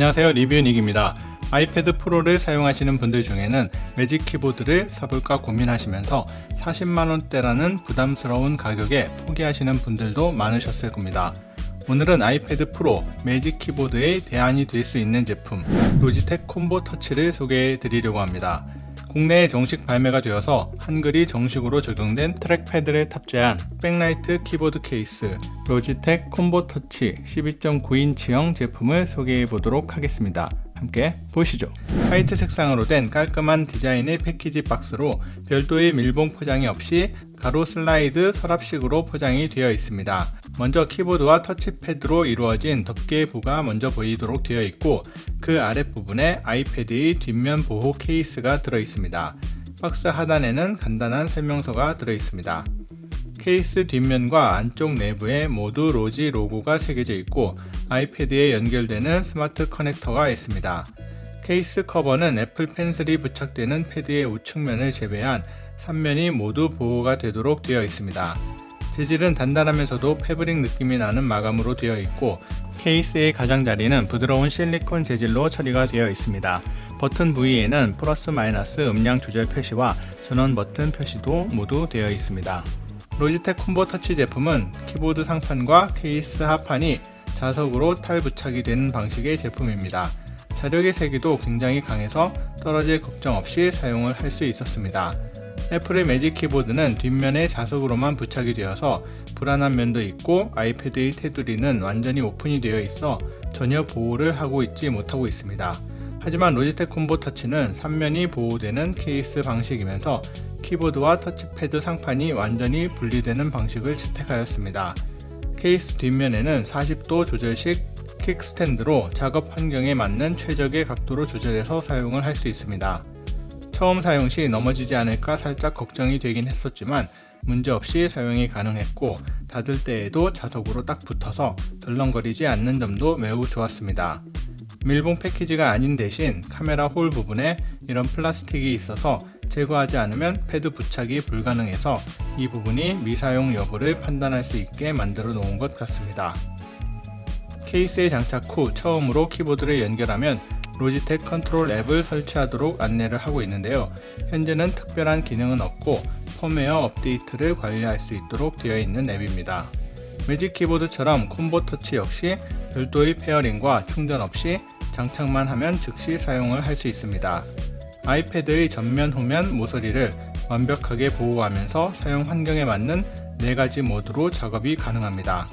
안녕하세요 리뷰닉입니다. 아이패드 프로를 사용하시는 분들 중에는 매직 키보드를 사볼까 고민하시면서 40만원대라는 부담스러운 가격에 포기하시는 분들도 많으셨을 겁니다. 오늘은 아이패드 프로 매직 키보드의 대안이 될 수 있는 제품 로지텍 콤보 터치를 소개해 드리려고 합니다. 국내에 정식 발매가 되어서 한글이 정식으로 적용된 트랙패드를 탑재한 백라이트 키보드 케이스 로지텍 콤보 터치 12.9인치형 제품을 소개해 보도록 하겠습니다. 함께 보시죠. 화이트 색상으로 된 깔끔한 디자인의 패키지 박스로 별도의 밀봉 포장이 없이 가로 슬라이드 서랍식으로 포장이 되어 있습니다. 먼저 키보드와 터치패드로 이루어진 덮개부가 먼저 보이도록 되어 있고 그 아랫부분에 아이패드의 뒷면 보호 케이스가 들어 있습니다. 박스 하단에는 간단한 설명서가 들어 있습니다. 케이스 뒷면과 안쪽 내부에 모두 로지 로고가 새겨져 있고 아이패드에 연결되는 스마트 커넥터가 있습니다. 케이스 커버는 애플 펜슬이 부착되는 패드의 우측면을 제외한 3면이 모두 보호가 되도록 되어 있습니다. 재질은 단단하면서도 패브릭 느낌이 나는 마감으로 되어 있고 케이스의 가장자리는 부드러운 실리콘 재질로 처리가 되어 있습니다. 버튼 부위에는 플러스 마이너스 음량 조절 표시와 전원 버튼 표시도 모두 되어 있습니다. 로지텍 콤보 터치 제품은 키보드 상판과 케이스 하판이 자석으로 탈부착이 되는 방식의 제품입니다. 자력의 세기도 굉장히 강해서 떨어질 걱정 없이 사용을 할 수 있었습니다. 애플의 매직 키보드는 뒷면에 자석으로만 부착이 되어서 불안한 면도 있고 아이패드의 테두리는 완전히 오픈이 되어 있어 전혀 보호를 하고 있지 못하고 있습니다. 하지만 로지텍 콤보 터치는 3면이 보호되는 케이스 방식이면서 키보드와 터치패드 상판이 완전히 분리되는 방식을 채택하였습니다. 케이스 뒷면에는 40도 조절식 킥스탠드로 작업 환경에 맞는 최적의 각도로 조절해서 사용을 할 수 있습니다. 처음 사용 시 넘어지지 않을까 살짝 걱정이 되긴 했었지만 문제없이 사용이 가능했고 닫을 때에도 자석으로 딱 붙어서 덜렁거리지 않는 점도 매우 좋았습니다. 밀봉 패키지가 아닌 대신 카메라 홀 부분에 이런 플라스틱이 있어서 제거하지 않으면 패드 부착이 불가능해서 이 부분이 미사용 여부를 판단할 수 있게 만들어 놓은 것 같습니다. 케이스에 장착 후 처음으로 키보드를 연결하면 로지텍 컨트롤 앱을 설치하도록 안내를 하고 있는데요. 현재는 특별한 기능은 없고 펌웨어 업데이트를 관리할 수 있도록 되어 있는 앱입니다. 매직 키보드처럼 콤보 터치 역시 별도의 페어링과 충전 없이 장착만 하면 즉시 사용을 할 수 있습니다. 아이패드의 전면 후면 모서리를 완벽하게 보호하면서 사용 환경에 맞는 4가지 모드로 작업이 가능합니다.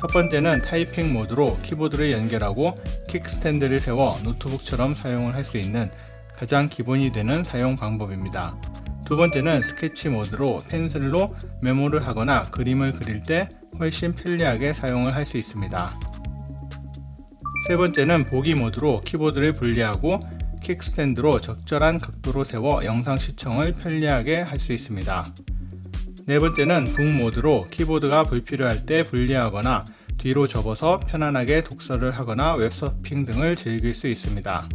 첫 번째는 타이핑 모드로 키보드를 연결하고 킥스탠드를 세워 노트북처럼 사용을 할 수 있는 가장 기본이 되는 사용 방법입니다. 두 번째는 스케치 모드로 펜슬로 메모를 하거나 그림을 그릴 때 훨씬 편리하게 사용을 할 수 있습니다. 세 번째는 보기 모드로 키보드를 분리하고 킥스탠드로 적절한 각도로 세워 영상 시청을 편리하게 할 수 있습니다. 네 번째는 북 모드로 키보드가 불필요할 때 분리하거나 뒤로 접어서 편안하게 독서를 하거나 웹서핑 등을 즐길 수 있습니다.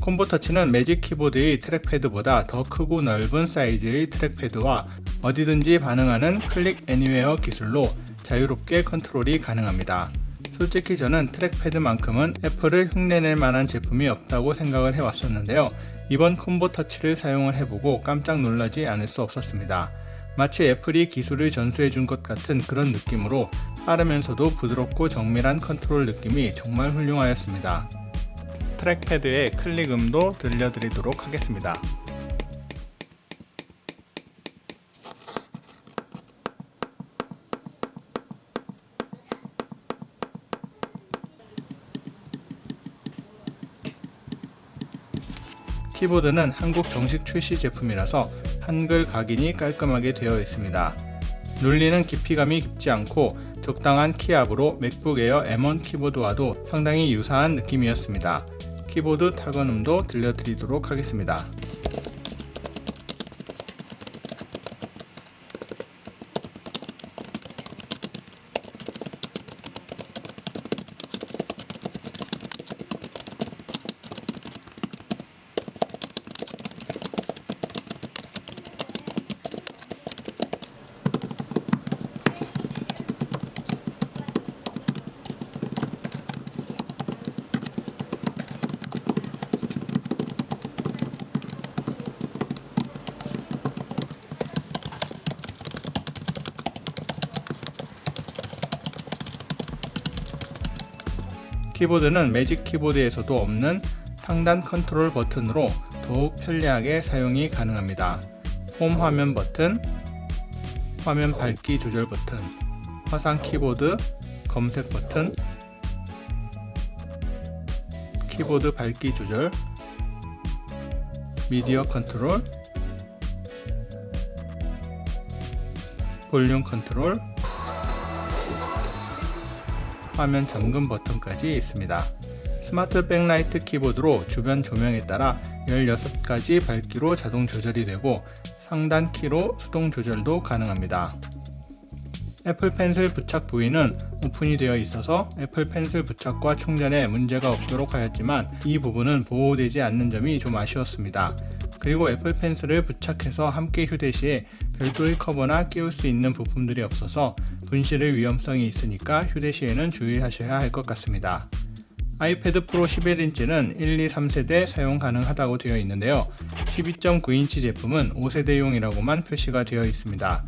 콤보 터치는 매직 키보드의 트랙패드보다 더 크고 넓은 사이즈의 트랙패드와 어디든지 반응하는 클릭 애니웨어 기술로 자유롭게 컨트롤이 가능합니다. 솔직히 저는 트랙패드만큼은 애플을 흉내낼 만한 제품이 없다고 생각을 해왔었는데요. 이번 콤보 터치를 사용을 해보고 깜짝 놀라지 않을 수 없었습니다. 마치 애플이 기술을 전수해 준 것 같은 그런 느낌으로 빠르면서도 부드럽고 정밀한 컨트롤 느낌이 정말 훌륭하였습니다. 트랙패드의 클릭음도 들려드리도록 하겠습니다. 키보드는 한국 정식 출시 제품이라서 한글 각인이 깔끔하게 되어 있습니다. 눌리는 깊이감이 깊지 않고 적당한 키압으로 맥북 에어 M1 키보드와도 상당히 유사한 느낌이었습니다. 키보드 타건음도 들려드리도록 하겠습니다. 키보드는 매직 키보드에서도 없는 상단 컨트롤 버튼으로 더욱 편리하게 사용이 가능합니다. 홈 화면 버튼, 화면 밝기 조절 버튼, 화상 키보드, 검색 버튼, 키보드 밝기 조절, 미디어 컨트롤, 볼륨 컨트롤, 화면 잠금 버튼까지 있습니다. 스마트 백라이트 키보드로 주변 조명에 따라 16가지 밝기로 자동 조절이 되고 상단 키로 수동 조절도 가능합니다. 애플 펜슬 부착 부위는 오픈이 되어 있어서 애플 펜슬 부착과 충전에 문제가 없도록 하였지만 이 부분은 보호되지 않는 점이 좀 아쉬웠습니다. 그리고 애플 펜슬을 부착해서 함께 휴대 시에 별도의 커버나 끼울 수 있는 부품들이 없어서 분실의 위험성이 있으니까 휴대 시에는 주의하셔야 할 것 같습니다. 아이패드 프로 11인치는 1, 2, 3세대 사용 가능하다고 되어 있는데요. 12.9인치 제품은 5세대용이라고만 표시가 되어 있습니다.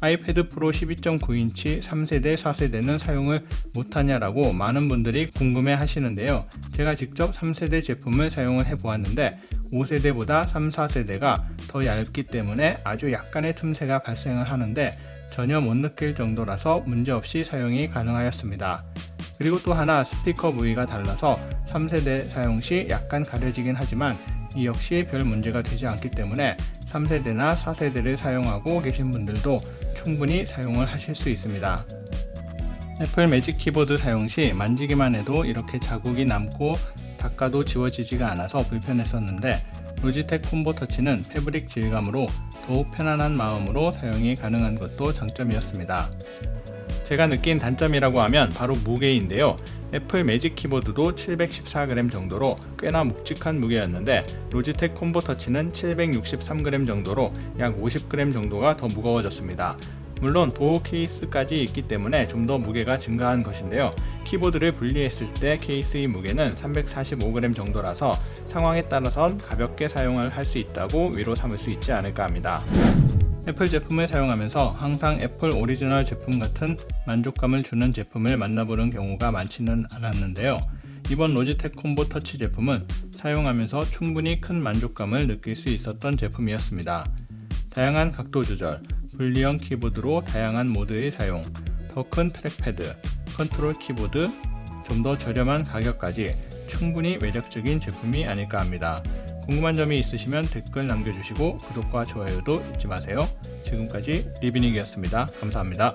아이패드 프로 12.9인치 3세대, 4세대는 사용을 못하냐라고 많은 분들이 궁금해 하시는데요. 제가 직접 3세대 제품을 사용을 해 보았는데 5세대보다 3, 4세대가 더 얇기 때문에 아주 약간의 틈새가 발생을 하는데 전혀 못 느낄 정도라서 문제없이 사용이 가능하였습니다. 그리고 또 하나 스피커 부위가 달라서 3세대 사용 시 약간 가려지긴 하지만 이 역시 별 문제가 되지 않기 때문에 3세대나 4세대를 사용하고 계신 분들도 충분히 사용을 하실 수 있습니다. 애플 매직 키보드 사용 시 만지기만 해도 이렇게 자국이 남고 닦아도 지워지지가 않아서 불편했었는데 로지텍 콤보 터치는 패브릭 질감으로 더욱 편안한 마음으로 사용이 가능한 것도 장점이었습니다. 제가 느낀 단점이라고 하면 바로 무게인데요. 애플 매직 키보드도 714g 정도로 꽤나 묵직한 무게였는데 로지텍 콤보 터치는 763g 정도로 약 50g 정도가 더 무거워졌습니다. 물론 보호 케이스까지 있기 때문에 좀 더 무게가 증가한 것인데요. 키보드를 분리했을 때 케이스의 무게는 345g 정도라서 상황에 따라선 가볍게 사용을 할 수 있다고 위로 삼을 수 있지 않을까 합니다. 애플 제품을 사용하면서 항상 애플 오리지널 제품 같은 만족감을 주는 제품을 만나보는 경우가 많지는 않았는데요. 이번 로지텍 콤보 터치 제품은 사용하면서 충분히 큰 만족감을 느낄 수 있었던 제품이었습니다. 다양한 각도 조절, 분리형 키보드로 다양한 모드의 사용, 더 큰 트랙패드, 컨트롤 키보드, 좀 더 저렴한 가격까지 충분히 매력적인 제품이 아닐까 합니다. 궁금한 점이 있으시면 댓글 남겨주시고 구독과 좋아요도 잊지 마세요. 지금까지 리비닉이었습니다. 감사합니다.